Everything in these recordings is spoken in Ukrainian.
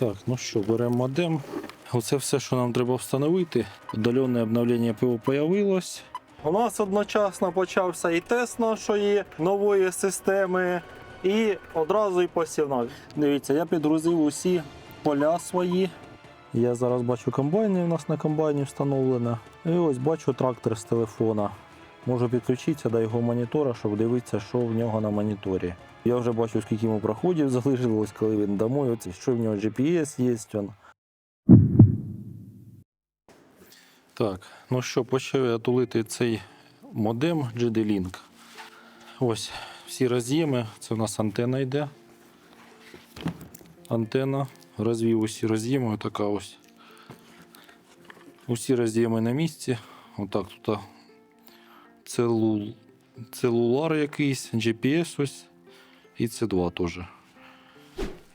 Так, ну що, беремо модем. Оце все, що нам треба встановити. Удаленне обновлення ПО появилось. У нас одночасно почався і тест нашої нової системи, і одразу і посівна. Дивіться, я підгрузив усі поля свої. Я зараз бачу комбайни у нас на комбайні встановлено. І ось бачу трактор з телефона. Можу підключитися до його монітора, щоб дивитися, що в нього на моніторі. Я вже бачу, скільки йому проходів залишилось, коли він домой. Оце, що в нього GPS є. Он. Так, ну що, почав я тулити цей модем GD-Link. Ось всі роз'єми. Це у нас антенна йде. Антенна. Розвів усі роз'єми. Така ось. Усі роз'єми на місці. Отак тут целул... целулар якийсь, GPS ось. І це два теж.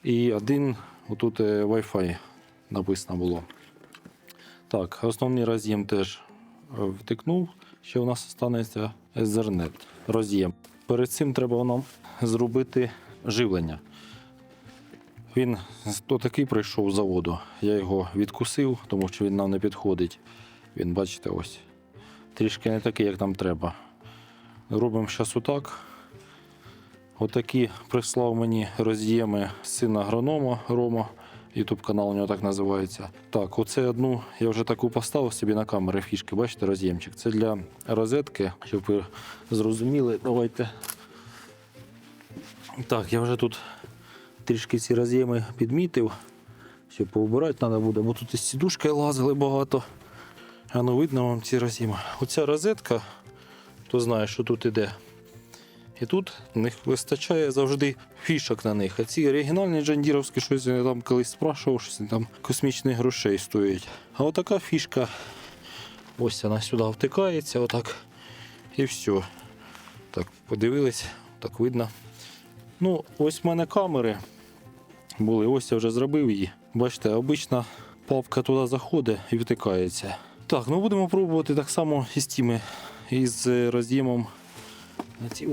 І один, отут е, Wi-Fi написано було. Так, основний роз'єм теж е, втикнув. Ще у нас залишиться Ethernet роз'єм. Перед цим треба нам зробити живлення. Він такий прийшов з заводу. Я його відкусив, тому що він нам не підходить. Він, бачите, ось. Трішки не такий, як нам треба. Робимо зараз отак. Отакі прислав мені роз'єми син агронома Рома. Ютуб канал у нього так називається. Так, оце одну я вже таку поставив собі на камери фішки. Бачите, роз'ємчик. Це для розетки, щоб ви зрозуміли. Давайте. Так, я вже тут трішки ці роз'єми підмітив. Ще поубирати треба буде, бо тут із сідушкою лазили багато. А ну видно вам ці роз'єми. Оця розетка, хто знає, що тут іде. І тут них вистачає завжди фішок на них. А ці оригінальні джандіровські щось я там колись спрашував, щось там космічних грошей стоять. А отака фішка. Ось вона сюди втикається, отак. І все. Так, подивились, так видно. Ну, ось в мене камери були, ось я вже зробив її. Бачите, обична папка туди заходить і втикається. Так, ну будемо пробувати так само із тими, із е, роз'ємом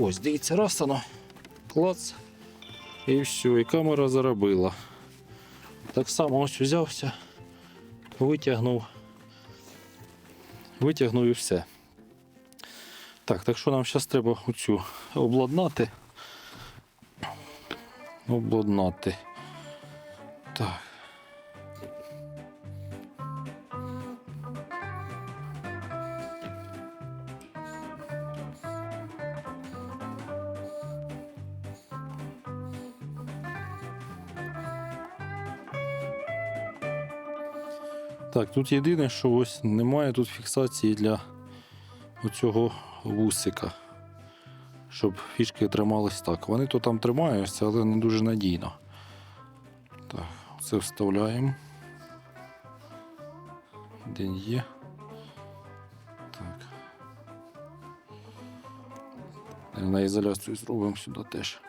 Ось, дивіться, раз воно. Клац. І все, і камера заробила. Так само ось взявся, витягнув. Витягнув і все. Так, так що нам зараз треба оцю обладнати. Обладнати. Так. Так, тут єдине, що ось немає тут фіксації для оцього вусика, щоб фішки тримались так. Вони то там тримаються, але не дуже надійно. Так, це вставляємо. День є. Так. На ізоляцію зробимо сюди теж.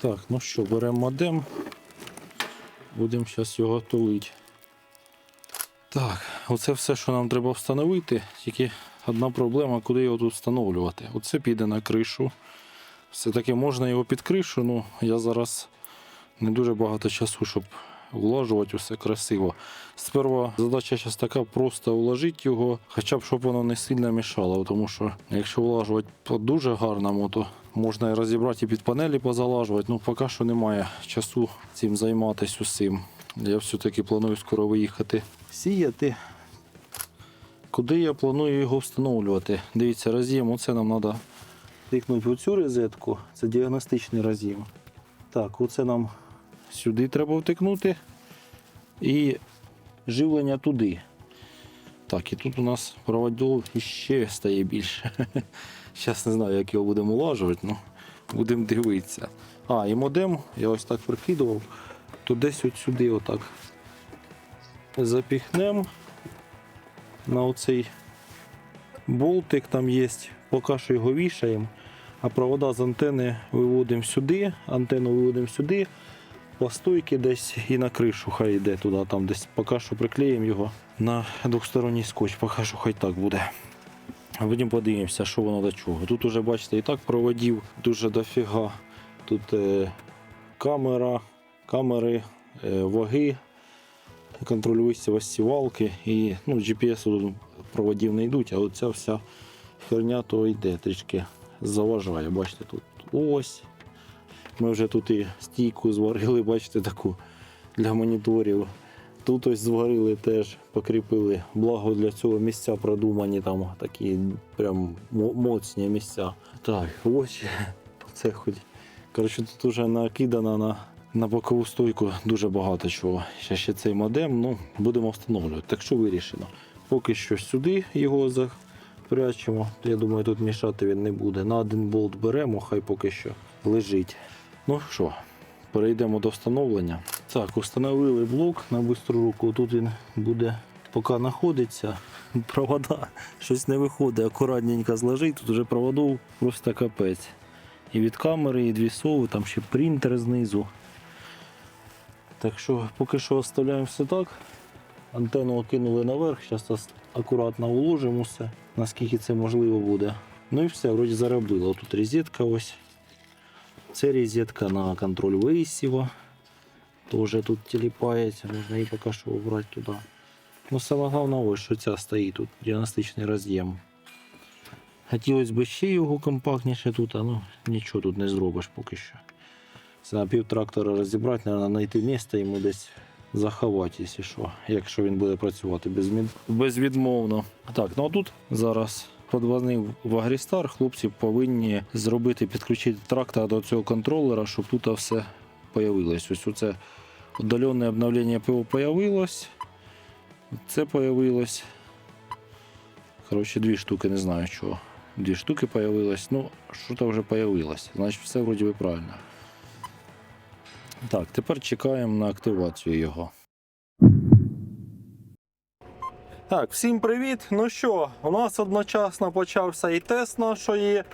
Так, ну що, беремо модем. Будемо зараз його тулити. Так, оце все, що нам треба встановити. Тільки одна проблема, куди його тут встановлювати. Оце піде на кришу. Все-таки можна його під кришу, ну я зараз не дуже багато часу, щоб влажувати усе красиво. Сперва задача зараз така просто уложити його, хоча б щоб воно не сильно мішало, тому що якщо влажувати по дуже гарному, то можна і розібрати і під панелі позалажувати. Ну поки що немає часу цим займатися усім. Я все-таки планую скоро виїхати сіяти. Куди я планую його встановлювати? Дивіться, роз'єм, оце нам треба тикнути цю розетку. Це діагностичний роз'єм. Так, оце нам сюди треба втикнути. і живлення туди. Так, і тут у нас проводів ще стає більше. Зараз не знаю, як його будемо улажувати, ну будемо дивитися. А, і модем, я ось так прикидував, то десь от сюди отак запіхнемо на оцей болтик там є, поки що його вішаємо, а провода з антени виводимо сюди, антенну виводимо сюди, по десь і на кришу хай йде туди, там десь поки що приклеїмо його на двосторонній скотч, поки що хай так буде. А потім подивимося, що воно до чого. Тут уже бачите, і так проводів дуже дофіга. Тут е, камера, камери, е, ваги, контролюються ось і ну, GPS проводів не йдуть, а оця вся херня то йде, трішки заважає. Бачите, тут ось. Ми вже тут і стійку зварили, бачите, таку для моніторів. Тут ось зварили теж, покріпили. Благо для цього місця продумані, там такі прям моцні місця. Так, ось це хоч. Коротше, тут вже накидано на, на бокову стойку дуже багато чого. Ще ще цей модем, ну, будемо встановлювати. Так що вирішено. Поки що сюди його запрячемо. Я думаю, тут мішати він не буде. На один болт беремо, хай поки що лежить. Ну що, перейдемо до встановлення. Так, установили блок на бистру руку. Тут він буде поки знаходиться. Провода щось не виходить, акуратненько зложить. Тут вже проводов просто капець. І від камери, і дві сови, там ще принтер знизу. Так що поки що оставляємо все так. Антенну окинули наверх, зараз акуратно уложимо все, наскільки це можливо буде. Ну і все, вроді заробило. Тут розетка ось. Це розетка на контроль висіва. Тоже тут теліпається, можна її поки що обрати туди. Ну саме головне ось, що ця стоїть тут, діагностичний роз'єм. Хотілося б ще його компактніше тут, а ну нічого тут не зробиш поки що. Це пів трактора розібрати, треба знайти місце йому десь заховати, якщо що, якщо він буде працювати безвідмовно. Так, ну а тут зараз подзвонив в Агрістар, хлопці повинні зробити, підключити трактор до цього контролера, щоб тут все появилось. Ось оце удаленне обновлення ПО появилось. Це появилось. Коротше, дві штуки, не знаю чого. Дві штуки появилось. Ну, що-то вже появилось. Значить, все вроді би правильно. Так, тепер чекаємо на активацію його. Так, всім привіт. Ну що, у нас одночасно почався і тест нашої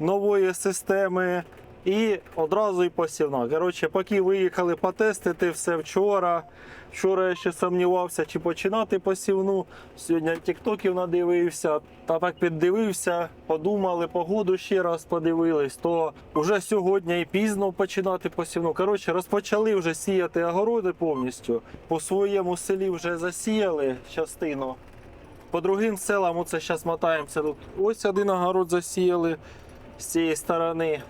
нової системи, і одразу і посівна. Коротше, поки виїхали потестити все вчора. Вчора я ще сумнівався, чи починати посівну. Сьогодні тіктоків надивився, та так піддивився, подумали, погоду ще раз подивились, то вже сьогодні і пізно починати посівну. Коротше, розпочали вже сіяти огороди повністю. По своєму селі вже засіяли частину. По другим селам, оце зараз мотаємося. Тут ось один огород засіяли з цієї сторони.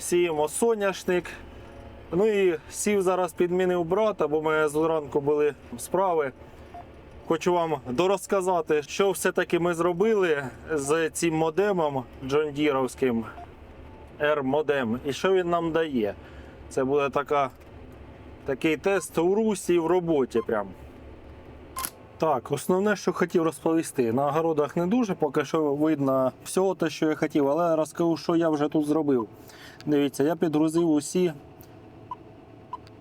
Сіємо соняшник. Ну і сів зараз підмінив брата, бо ми зранку були справи. Хочу вам дорозказати, що все-таки ми зробили з цим модемом джондіровським R-модем і що він нам дає. Це буде така, такий тест у русі в роботі. Прям. Так, основне, що хотів розповісти. На огородах не дуже, поки що видно всього те, що я хотів, але розкажу, що я вже тут зробив. Дивіться, я підгрузив усі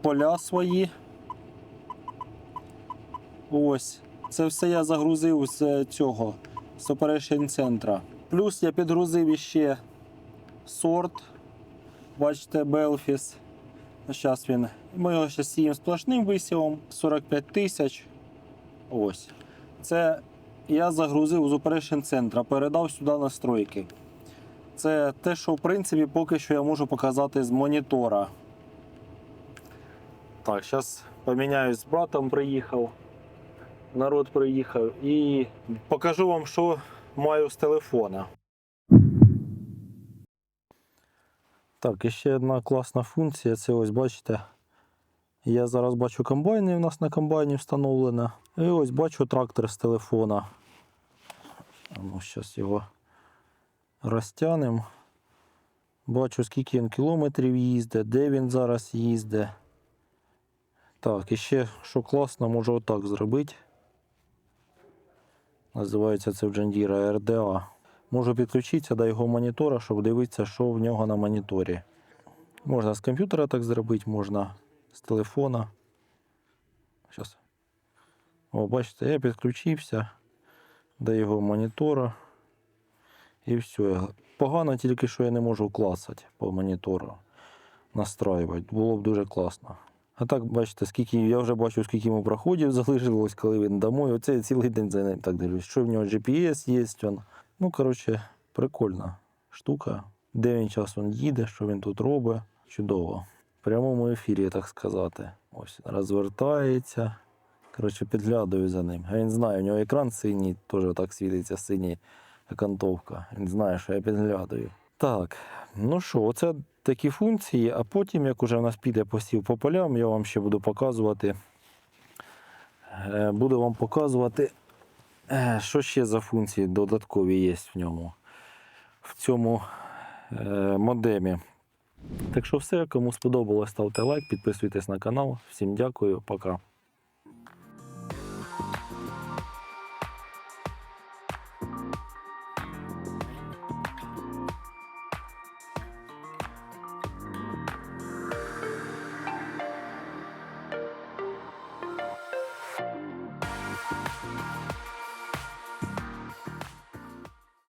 поля свої. Ось. Це все я загрузив з цього з Operation центра. Плюс я підгрузив іще сорт. Бачите, Белфіс. Зараз він. Ми його ще сіємо сплошним висівом 45 тисяч. Ось. Це я загрузив з Operation центра, передав сюди настройки. Це те, що в принципі поки що я можу показати з монітора. Так, зараз поміняюсь з братом, приїхав. Народ приїхав і покажу вам, що маю з телефона. Так, і ще одна класна функція. Це ось бачите. Я зараз бачу комбайни у нас на комбайні встановлено. І ось бачу трактор з телефона. Ну, зараз його розтягнемо. Бачу, скільки він кілометрів їздить, де він зараз їздить. Так, і ще, що класно, можу отак зробити. Називається це в Джандіра RDA. Можу підключитися до його монітора, щоб дивитися, що в нього на моніторі. Можна з комп'ютера так зробити, можна з телефона. Щас. О, бачите, я підключився до його монітора. І все. Погано тільки, що я не можу клацати по монітору. Настраювати. Було б дуже класно. А так, бачите, скільки я вже бачу, скільки йому проходів залишилось, коли він домой. Оце я цілий день за ним так дивлюсь. Що в нього GPS є. Он. Ну, коротше, прикольна штука. Де він час він їде, що він тут робить. Чудово. В прямому ефірі, так сказати. Ось розвертається. Коротше, підглядаю за ним. А він знає, у нього екран синій, теж так світиться синій окантовка. Він знає, що я підглядаю. Так, ну що, оце такі функції, а потім, як уже в нас піде посів по полям, я вам ще буду показувати. е, Буду вам показувати, е, що ще за функції додаткові є в ньому, в цьому е, модемі. Так що все, кому сподобалось, ставте лайк, підписуйтесь на канал. Всім дякую, пока.